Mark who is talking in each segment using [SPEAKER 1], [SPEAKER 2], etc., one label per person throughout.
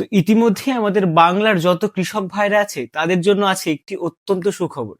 [SPEAKER 1] তো ইতিমধ্যে আমাদের বাংলার যত কৃষক ভাইরা আছে, তাদের জন্য আছে একটি অত্যন্ত সুখবর।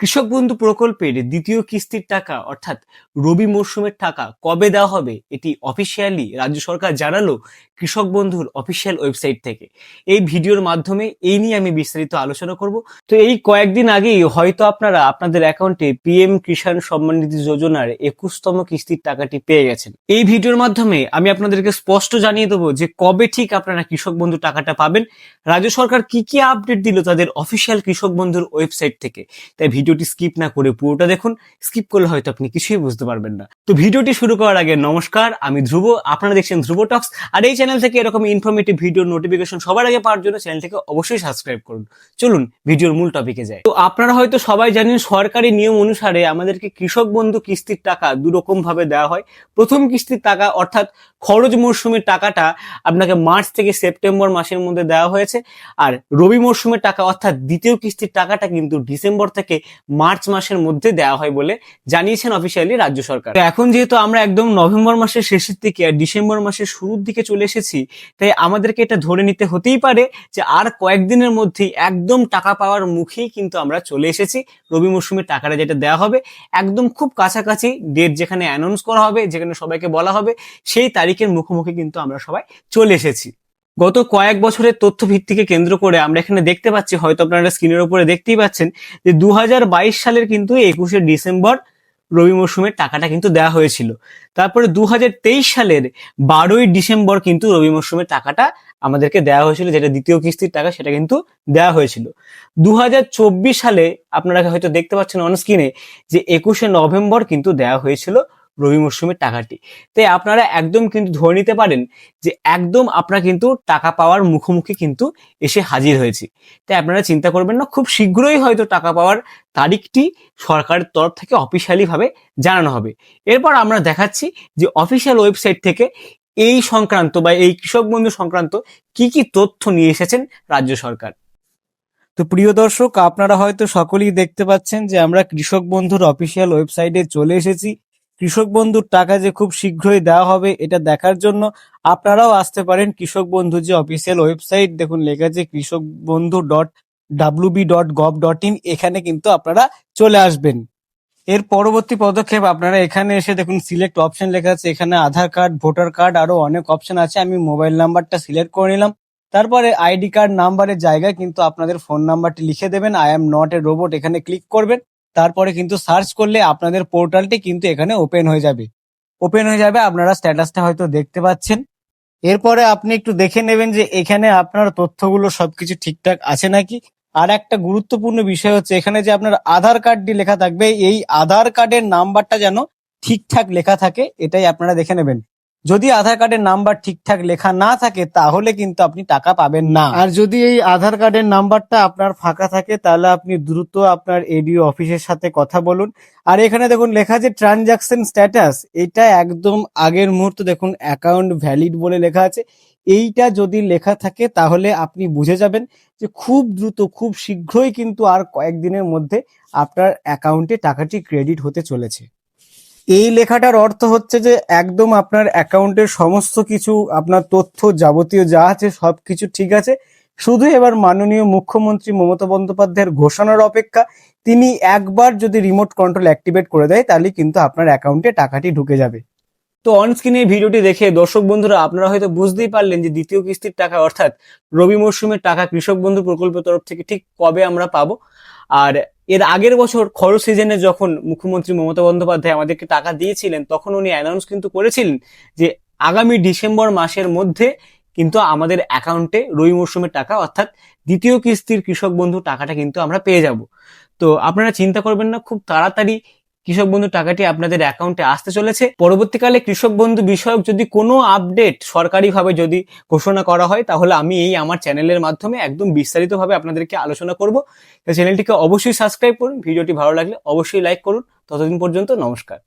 [SPEAKER 1] কৃষক বন্ধু প্রকল্পের দ্বিতীয় কিস্তির টাকা, অর্থাৎ রবি মরশুমের টাকা কবে দেওয়া হবে, এটি অফিসিয়ালি রাজ্য সরকার জানালো। কৃষক বন্ধুর অফিসিয়াল ওয়েবসাইট থেকে। এই ভিডিওর মাধ্যমে এই নিয়ে আমি বিস্তারিত আলোচনা করব। তো এই কয়েকদিন আগেই হয়তো আপনারা আপনাদের অ্যাকাউন্টে পিএম কিষাণ সম্মান নিধি যোজনার একুশতম কিস্তির টাকাটি পেয়ে গেছেন। এই ভিডিওর মাধ্যমে আমি আপনাদেরকে স্পষ্ট জানিয়ে দেবো যে কবে ঠিক আপনারা কৃষক বন্ধু টাকাটা পাবেন। রাজ্য সরকার কি কি আপডেট দিল তাদের অফিসিয়াল কৃষক বন্ধুর ওয়েবসাইট থেকে। তাই ভিডিওটি স্কিপ না করে পুরোটা দেখুন। স্কিপ করলে হয়তো আপনি কিছুই বুঝতে পারবেন না। তো ভিডিওটি শুরু করার আগে নমস্কার, আমি ধ্রুব, আপনারা দেখছেন ধ্রুব টক্স আর এই চ্যানেল থেকে এরকম ইনফরমেটিভ ভিডিও নোটিফিকেশন সবার আগে পাওয়ার জন্য চ্যানেলটিকে অবশ্যই সাবস্ক্রাইব করুন। চলুন ভিডিওর মূল টপিকে যাই। তো আপনারা হয়তো সবাই জানেন, সরকারি নিয়ম অনুসারে আমাদেরকে কৃষক বন্ধু কিস্তির টাকা দু রকম ভাবে দেওয়া হয়। প্রথম কিস্তির টাকা অর্থাৎ খরচ মরশুমের টাকাটা আপনাকে মার্চ থেকে সেপ্টেম্বর মাসের মধ্যে দেওয়া হয়েছে। আর রবি মরশুমের টাকা অর্থাৎ দ্বিতীয় কিস্তির টাকাটা কিন্তু ডিসেম্বর থেকে মার্চ মাসের মধ্যে দেওয়া হয় বলে জানিয়েছেন অফিসিয়ালি রাজ্য সরকার। এখন যেহেতু আমরা একদম নভেম্বর মাসের শেষের দিকে আর ডিসেম্বর মাসের শুরুর দিকে চলে এসেছি, তাই আমাদেরকে এটা ধরে নিতে হতেই পারে যে আর কয়েকদিনের মধ্যেই একদম টাকা পাওয়ার মুখেই কিন্তু আমরা চলে এসেছি। রবি মরশুমের টাকাটা যেটা দেওয়া হবে, একদম খুব কাছাকাছি ডেট যেখানে অ্যানাউন্স করা হবে, যেখানে সবাইকে বলা হবে, সেই তারিখের মুখোমুখি কিন্তু আমরা সবাই চলে এসেছি। গত কয়েক বছরের তথ্য ভিত্তিকে কেন্দ্র করে আমরা এখানে দেখতে পাচ্ছি, হয়তো আপনারা স্ক্রিনের উপরে দেখতেই পাচ্ছেন, যে দু হাজার বাইশ সালের কিন্তু একুশে ডিসেম্বর রবি মরশুমের টাকাটা কিন্তু দেওয়া হয়েছিল। তারপরে দু হাজার তেইশ সালের বারোই ডিসেম্বর কিন্তু রবি মরশুমের টাকাটা আমাদেরকে দেওয়া হয়েছিল, যেটা দ্বিতীয় কিস্তির টাকা, সেটা কিন্তু দেওয়া হয়েছিল। দু হাজার চব্বিশ সালে আপনারা হয়তো দেখতে পাচ্ছেন অন স্ক্রিনে যে একুশে নভেম্বর কিন্তু দেওয়া হয়েছিল রবি মরশুমের টাকাটি। তাই আপনারা একদম কিন্তু ধরে নিতে পারেন যে একদম আপনারা কিন্তু টাকা পাওয়ার মুখোমুখি কিন্তু এসে হাজির হয়েছি। তাই আপনারা চিন্তা করবেন না, খুব শীঘ্রই হয়তো টাকা পাওয়ার তারিখটি সরকারের তরফ থেকে অফিসিয়ালি ভাবে জানানো হবে। এরপর আমরা দেখাচ্ছি যে অফিসিয়াল ওয়েবসাইট থেকে এই সংক্রান্ত বা এই কৃষক বন্ধু সংক্রান্ত কি কি তথ্য নিয়ে এসেছেন রাজ্য সরকার। তো প্রিয় দর্শক, আপনারা হয়তো সকলেই দেখতে পাচ্ছেন যে আমরা কৃষক বন্ধুর অফিসিয়াল ওয়েবসাইটে চলে এসেছি। কৃষক বন্ধুর টাকা যে খুব শীঘ্রই দেওয়া হবে এটা দেখার জন্য আপনারাও আসতে পারেন কৃষক বন্ধু যে অফিসিয়াল ওয়েবসাইট দেখুন লেখা আছে Krishak Bandhu dot WB dot gov dot in এখানে কিন্তু আপনারা চলে আসবেন। এর পরবর্তী পদক্ষেপ আপনারা এখানে এসে দেখুন সিলেক্ট অপশন লেখা আছে, এখানে আধার কার্ড ভোটার কার্ড আরও অনেক অপশন আছে, আমি মোবাইল নাম্বারটা সিলেক্ট করে নিলাম। তারপরে আইডি কার্ড নাম্বারের জায়গায় কিন্তু আপনাদের ফোন নাম্বারটি লিখে দেবেন I am not a robot এখানে ক্লিক করবেন। তারপরে কিন্তু সার্চ করলে আপনাদের পোর্টালটি কিন্তু এখানে ওপেন হয়ে যাবে। ওপেন হয়ে যাবে, আপনারা স্ট্যাটাসটা হয়তো দেখতে পাচ্ছেন। এরপরে আপনি একটু দেখে নেবেন যে এখানে আপনার তথ্যগুলো সবকিছু ঠিকঠাক আছে নাকি। আর একটা গুরুত্বপূর্ণ বিষয় হচ্ছে, এখানে যে আপনার আধার কার্ডটি লেখা থাকবে, এই আধার কার্ডের নাম্বারটা যেন ঠিকঠাক লেখা থাকে, এটাই আপনারা দেখে নেবেন। যদি আধার কার্ডের নাম্বার ঠিকঠাক লেখা না থাকে, তাহলে কিন্তু আপনি টাকা পাবেন না। আর যদি এই আধার কার্ডের নাম্বারটা আপনার ফাঁকা থাকে, তাহলে আপনি দ্রুত আপনার এডিও অফিসের সাথে কথা বলুন। আর এখানে দেখুন, লেখা আছে ট্রানজাকশন স্ট্যাটাস এটা একদম আগের মুহূর্তে দেখুন অ্যাকাউন্ট ভ্যালিড বলে লেখা আছে। এইটা যদি লেখা থাকে, তাহলে আপনি বুঝে যাবেন যে খুব দ্রুত, খুব শীঘ্রই কিন্তু আর কয়েকদিনের মধ্যে আপনার অ্যাকাউন্টে টাকাটি ক্রেডিট হতে চলেছে। এই লেখাটার অর্থ হচ্ছে যে একদম আপনার অ্যাকাউন্টের সমস্ত কিছু, আপনার তথ্য যাবতীয় যা আছে সব কিছু ঠিক আছে। শুধু এবার মাননীয় মুখ্যমন্ত্রী মমতা বন্দ্যোপাধ্যায়ের ঘোষণার অপেক্ষা, তিনি একবার যদি রিমোট কন্ট্রোল অ্যাক্টিভেট করে দেয়, তাহলে কিন্তু আপনার অ্যাকাউন্টে টাকাটি ঢুকে যাবে। তো অন স্ক্রিনে ভিডিওটি দেখে দর্শক বন্ধুরা, আপনারা হয়তো বুঝতেই পারলেন যে দ্বিতীয় কিস্তির টাকা, অর্থাৎ রবি মরশুমের টাকা কৃষক বন্ধু প্রকল্পের তরফ থেকে ঠিক কবে আমরা পাবো। আর এর আগের বছর খরচ সিজনে যখন মুখ্যমন্ত্রী মমতা বন্দ্যোপাধ্যায় আমাদেরকে টাকা দিয়েছিলেন, তখন উনি অ্যানাউন্স কিন্তু করেছিলেন যে আগামী ডিসেম্বর মাসের মধ্যে কিন্তু আমাদের অ্যাকাউন্টে রবি মরশুমের টাকা, অর্থাৎ দ্বিতীয় কিস্তির কৃষক বন্ধু টাকাটা কিন্তু আমরা পেয়ে যাব। তো আপনারা চিন্তা করবেন না, খুব তাড়াতাড়ি কৃষক বন্ধু টাকাটি আপনাদের অ্যাকাউন্টে আসতে চলেছে। পরবর্তীকালে কৃষক বন্ধু বিষয়ক যদি কোনো আপডেট সরকারিভাবে যদি ঘোষণা করা হয়, তাহলে আমি এই আমার চ্যানেলের মাধ্যমে একদম বিস্তারিতভাবে আপনাদেরকে আলোচনা করব। চ্যানেলটিকে অবশ্যই সাবস্ক্রাইব করুন। ভিডিওটি ভালো লাগলে অবশ্যই লাইক করুন। ততদিন পর্যন্ত নমস্কার।